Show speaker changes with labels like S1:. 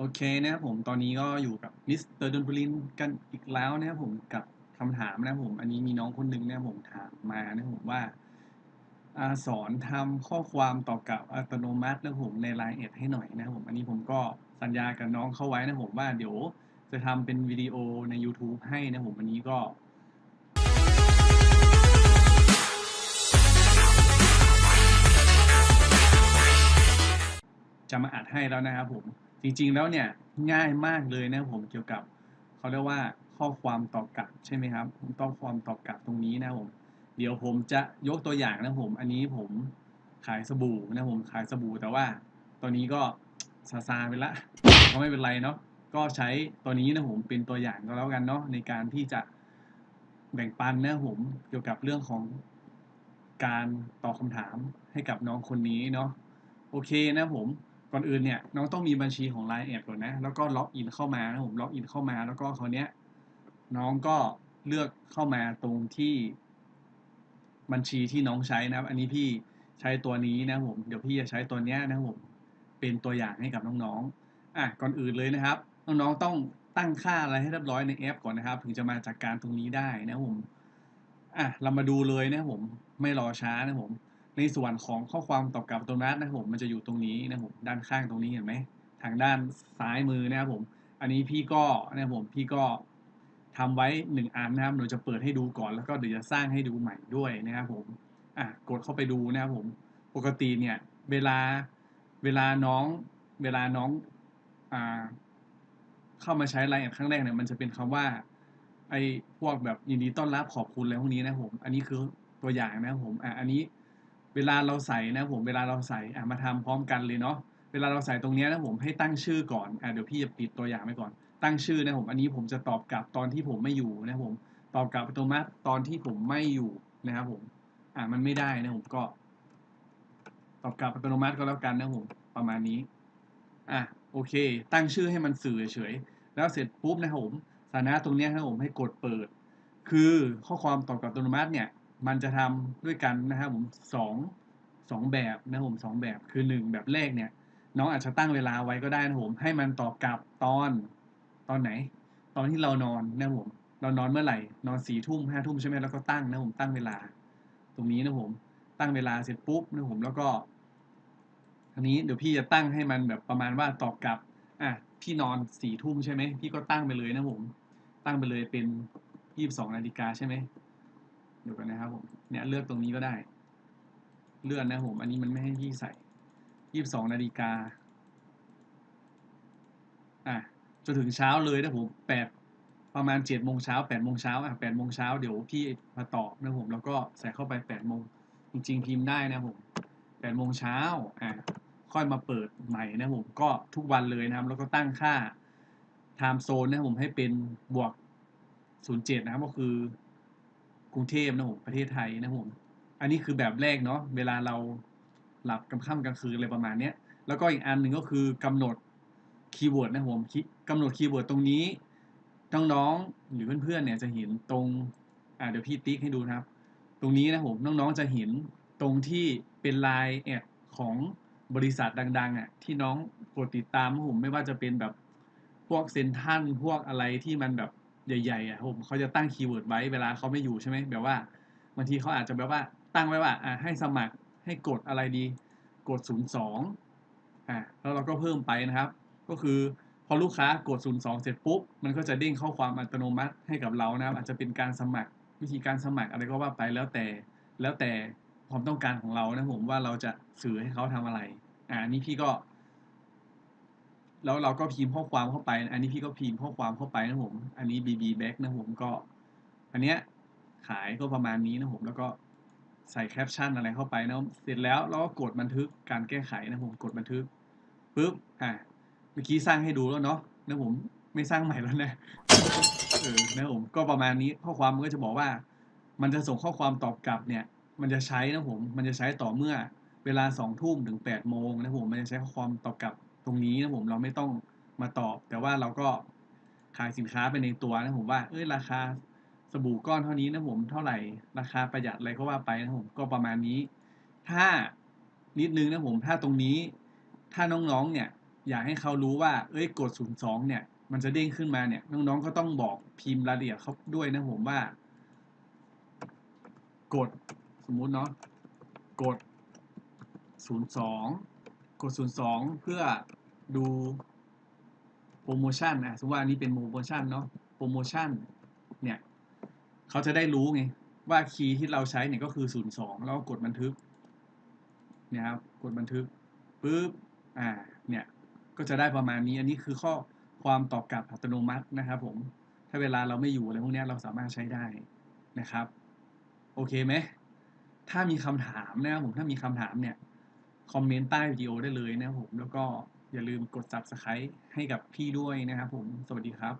S1: โอเคนะครับผมตอนนี้ก็อยู่กับมิสเตอร์ดนบุรินกันอีกแล้วนะครับผมกับคำถามนะครับผมอันนี้มีน้องคนหนึ่งนะครับผมถามมานะครับผมว่าอาสอนทำข้อความต่อกับอัตโนมัตินะครับผมใน Line แอดให้หน่อยนะครับผมอันนี้ผมก็สัญญากับน้องเข้าไว้นะครับผมว่าเดี๋ยวจะทำเป็นวิดีโอใน YouTube ให้นะครับผมอันนี้ก็จะมาอัดให้แล้วนะครับผม จริงๆแล้วเนี่ยง่ายมากเลยนะผมเกี่ยวกับเขาเรียกว่าข้อความตอบกลับใช่ไหมครับผมต้องความตอบกลับตรงนี้นะผมเดี๋ยวผมจะยกตัวอย่างนะผม อันนี้ผมขายสบู่นะผมขายสบู่แต่ว่าตอนนี้ก็ซาซาไปละก็ไม่เป็นไรเนาะก็ใช้ตัวนี้นะผมเป็นตัวอย่างก็แล้วกันเนาะในการที่จะแบ่งปันนะผมเกี่ยวกับเรื่องของการตอบคำถามให้กับน้องคนนี้เนาะโอเคนะผม ก่อนอื่นเนี่ยน้องต้องมีบัญชีของ Line แอดก่อนนะ แล้วก็ล็อกอินเข้ามานะผมล็อกอินเข้ามา แล้วก็คราวเนี้ยน้องก็เลือกเข้ามาตรงที่บัญชีที่น้องใช้นะครับ อันนี้พี่ใช้ตัวนี้นะผม เดี๋ยวพี่จะใช้ตัวเนี้ยนะผม เป็นตัวอย่างให้กับน้องๆ อะ ก่อนอื่นเลยนะครับ น้องๆ ต้องตั้งค่าอะไรให้เรียบร้อยในแอปก่อนนะครับ ถึงจะมาจัดการตรงนี้ได้นะผม อะ เรามาดูเลยนะผม ไม่รอช้านะผม ในส่วนของข้อความตอบกลับอัตโนมัตินะครับผมมันจะอยู่ตรงนี้นะครับผมด้านข้างตรงนี้เห็นไหมทางด้านซ้ายมือนะครับผม อันนี้พี่ก็นะครับผมพี่ก็ทำไว้หนึ่งอันนะครับหนูจะเปิดให้ดูก่อนแล้วก็เดี๋ยวจะสร้างให้ดูใหม่ด้วยนะครับผมอะกดเข้าไปดูนะครับผม ปกติเนี่ยเวลาเวลาน้องเวลาน้องอ่าเข้ามาใช้ไลน์แอดครั้งแรกเนี่ยมันจะเป็นคำว่าไอ้พวกแบบยินดีต้อนรับขอบคุณอะไรพวกนี้นะผม อันนี้คือตัวอย่างนะครับผมอะอันนี้ เวลาเราใส่นะผมเวลาเราใส่อะมาทำพร้อมกันเลยเนาะเวลาเราใส่ตรงนี้นะผมให้ตั้งชื่อก่อนอะเดี๋ยวพี่จะปิดตัวอย่างไว้ก่อน ตั้งชื่อนะผมอันนี้ผมจะตอบกลับตอนที่ผมไม่อยู่นะผมตอบกลับอัตโนมัติตอนที่ผมไม่อยู่นะครับผมอะมันไม่ได้นะผมก็ ตอบกลับอัตโนมัติก็แล้วกันนะผมประมาณนี้อะโอเค ตั้งชื่อให้มันสื่อเฉยแล้วเสร็จปุ๊บนะครับผมสถานะตรงนี้นะครับผมให้กดเปิด คือข้อความตอบกลับอัตโนมัติเนี่ย มันจะทำด้วยกันนะครับผมสองสองแบบนะครับผมสองแบบคือหนึ่งแบบแรกเนี่ย น้องอาจจะตั้งเวลาไว้ก็ได้นะครับผมให้มันตอบกลับตอนตอนไหน ตอนที่เรานอนนะครับผมเรานอนเมื่อไหร่ นอนสี่ทุ่มห้าทุ่มใช่ไหมแล้วก็ตั้งนะครับผมตั้งเวลา ตรงนี้นะครับผมตั้งเวลาเสร็จปุ๊บนะครับผมแล้วก็อันนี้เดี๋ยวพี่จะตั้งให้มันแบบประมาณว่าตอบกลับอะพี่นอนสี่ทุ่มใช่ไหมพี่ก็ตั้งไปเลยนะผมตั้งไปเลยเป็นยี่สิบสองนาฬิกาใช่ไหม ดี๋ยวกันนะครับผมเนี่ยเลือกตรงนี้ก็ได้ เลื่อนนะผม อันนี้มันไม่ให้พี่ใส่ยี่สิบสองนาฬิกาอะจนถึงเช้าเลยนะผมแปดประมาณเจ็ดโมงเช้าแปดโมงเช้าอะแปดโมงเช้าเดี๋ยวพี่มาตอบนะผมแล้วก็ใส่เข้าไปแปดโมงจริง ๆ พิมพ์ได้นะผมแปดโมงเช้าอะค่อยมาเปิดใหม่นะผมก็ทุกวันเลยนะครับ แล้วก็ตั้งค่า time zone นะผมให้เป็นบวกศูนย์เจ็ดนะครับก็คือ กรุงเทพนะผมประเทศไทยนะผมอันนี้คือแบบแรกเนาะเวลาเราหลับกลางค่ำกลางคืนอะไรประมาณเนี้ยแล้วก็อีกอันหนึ่งก็คือกำหนดคีย์เวิร์ดนะผมคิกำหนดคีย์เวิร์ดตรงนี้น้องๆหรือเพื่อนๆเนี่ยจะเห็นตรงอ่าเดี๋ยวพี่ติ๊กให้ดูนะครับ ตรงนี้นะผมน้องๆจะเห็นตรงที่เป็นไลน์แอดของบริษัทดัง ๆอะที่น้องกดติดตามนะผมไม่ว่าจะเป็นแบบพวกเซนทันพวกอะไรที่มันแบบ ใหญ่ๆอะผมเขาจะตั้งคีย์เวิร์ดไว้เวลาเขาไม่อยู่ใช่ไหมแบบว่าบางทีเขาอาจจะแบบว่าตั้งไว้ว่าอ่าให้สมัครให้กดอะไรดี กด 02อ่าแล้วเราก็เพิ่มไปนะครับ ก็คือพอลูกค้ากด 02 เสร็จปุ๊บ มันก็จะเด้งข้อความอัตโนมัติให้กับเรานะครับ อาจจะเป็นการสมัครวิธีการสมัครอะไรก็ว่าไปแล้วแต่แล้วแต่ความต้องการของเรานะผมว่าเราจะสื่อให้เขาทำอะไร อ่านนี้พี่ก็ แล้วเราก็พิมพ์ข้อความเข้าไป อันนี้พี่ก็พิมพ์ข้อความเข้าไปนะผม อันนี้ bb back นะผมก็ อันเนี้ยขายก็ประมาณนี้นะผมแล้วก็ใส่แคปชั่นอะไรเข้าไปนะเสร็จแล้วเราก็กดบันทึกการแก้ไขนะผมกดบันทึกปุ๊บอะเมื่อกี้สร้างให้ดูแล้วเนาะนะผมไม่สร้างใหม่แล้วนะเออนะผมก็ประมาณนี้ข้อความมันก็จะบอกว่า มันจะส่งข้อความตอบกลับเนี่ย มันจะใช้นะผมมันจะใช้ต่อเมื่อเวลาสองทุ่มถึงแปดโมงนะผมมันจะใช้ข้อความตอบกลับ ตรงนี้นะผมเราไม่ต้องมาตอบ แต่ว่าเราก็ขายสินค้าไปในตัวนะผมว่า เอ้ยราคาสบู่ก้อนเท่านี้นะผมเท่าไหร่ราคาประหยัดอะไรก็ว่าไปนะผมก็ประมาณนี้ ถ้านิดนึงนะผมถ้าตรงนี้ถ้าน้องๆเนี่ยอยากให้เขารู้ว่า เอ้ยกด02เนี่ย มันจะเด้งขึ้นมาเนี่ย น้องๆก็ต้องบอกพิมพ์รายละเอียดเขาด้วยนะผมว่า กดสมมุติเนาะกด 02 กด 02 เพื่อ ดูโปรโมชั่นนะสมมติว่าอันนี้เป็นโปรโมชั่นเนาะโปรโมชั่นเนี่ยเขาจะได้รู้ไงว่าคีย์ที่เราใช้เนี่ยก็คือ 02 แล้วกดบันทึกเนี่ยครับกดบันทึกปุ๊บอ่าเนี่ยก็จะได้ประมาณนี้อันนี้คือข้อความตอบกลับอัตโนมัตินะครับผมถ้าเวลาเราไม่อยู่อะไรพวกนี้เราสามารถใช้ได้นะครับ โอเคไหมถ้ามีคำถามนะครับผมถ้ามีคำถามเนี่ย คอมเมนต์ใต้วิดีโอได้เลยนะครับผมแล้วก็ อย่าลืมกด subscribe ให้กับพี่ด้วยนะครับผม สวัสดีครับ